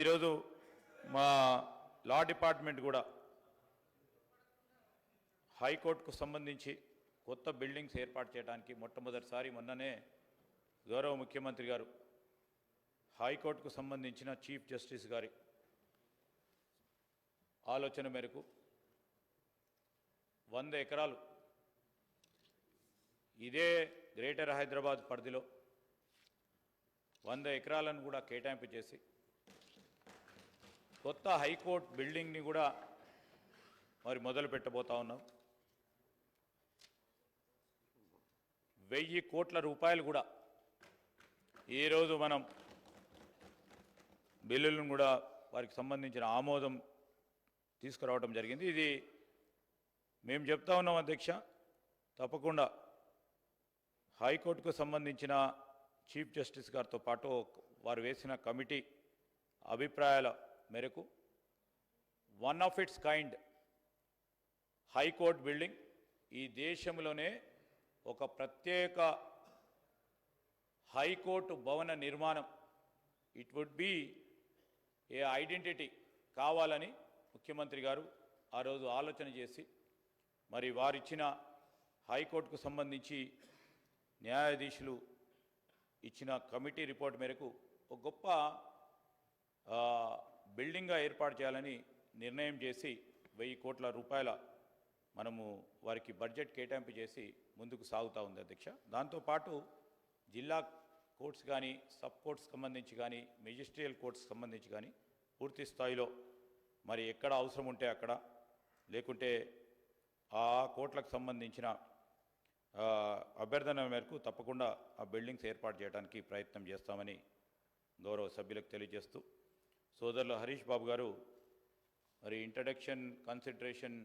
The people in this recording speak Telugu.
ఈరోజు మా లా డిపార్ట్మెంట్ కూడా హైకోర్టుకు సంబంధించి కొత్త బిల్డింగ్స్ ఏర్పాటు చేయడానికి మొట్టమొదటిసారి మొన్ననే గౌరవ ముఖ్యమంత్రి గారు హైకోర్టుకు సంబంధించిన చీఫ్ జస్టిస్ గారి ఆలోచన మేరకు వంద ఎకరాలు ఇదే గ్రేటర్ హైదరాబాద్ పరిధిలో వంద ఎకరాలను కూడా కేటాయింపు చేసి కొత్త హైకోర్టు బిల్డింగ్ని కూడా మరి మొదలు పెట్టబోతా ఉన్నాం. వెయ్యి కోట్ల రూపాయలు కూడా ఈరోజు మనం బిల్లులను కూడా వారికి సంబంధించిన ఆమోదం తీసుకురావడం జరిగింది. ఇది మేము చెప్తా ఉన్నాం అధ్యక్ష తప్పకుండా హైకోర్టుకు సంబంధించిన చీఫ్ జస్టిస్ గారితో పాటు వారు వేసిన కమిటీ అభిప్రాయాల మేరకు one of its kind high court building ఈ దేశంలోనే ఒక ప్రత్యేక హైకోర్టు భవన నిర్మాణం. It would be a identity కావాలని ముఖ్యమంత్రి గారు ఆ రోజు ఆలోచన చేసి మరి వారిచ్చిన హైకోర్టుకు సంబంధించి న్యాయాధీశులు ఇచ్చిన కమిటీ రిపోర్ట్ మేరకు ఒక గొప్ప బిల్డింగ్గా ఏర్పాటు చేయాలని నిర్ణయం చేసి వెయ్యి కోట్ల రూపాయల మనము వారికి బడ్జెట్ కేటాయింపు చేసి ముందుకు సాగుతూ ఉంది అధ్యక్ష. దాంతోపాటు జిల్లా కోర్ట్స్ కానీ సబ్ కోర్ట్స్ సంబంధించి కానీ మెజిస్ట్రియల్ కోర్ట్స్ సంబంధించి కానీ పూర్తి స్థాయిలో మరి ఎక్కడ అవసరం ఉంటే అక్కడ లేకుంటే ఆ కోర్టులకు సంబంధించిన అభ్యర్థన మేరకు తప్పకుండా ఆ బిల్డింగ్స్ ఏర్పాటు చేయడానికి ప్రయత్నం చేస్తామని గౌరవ సభ్యులకు తెలియజేస్తూ సోదరులు హరీష్ బాబు గారు మరి ఇంట్రడక్షన్ కన్సిడరేషన్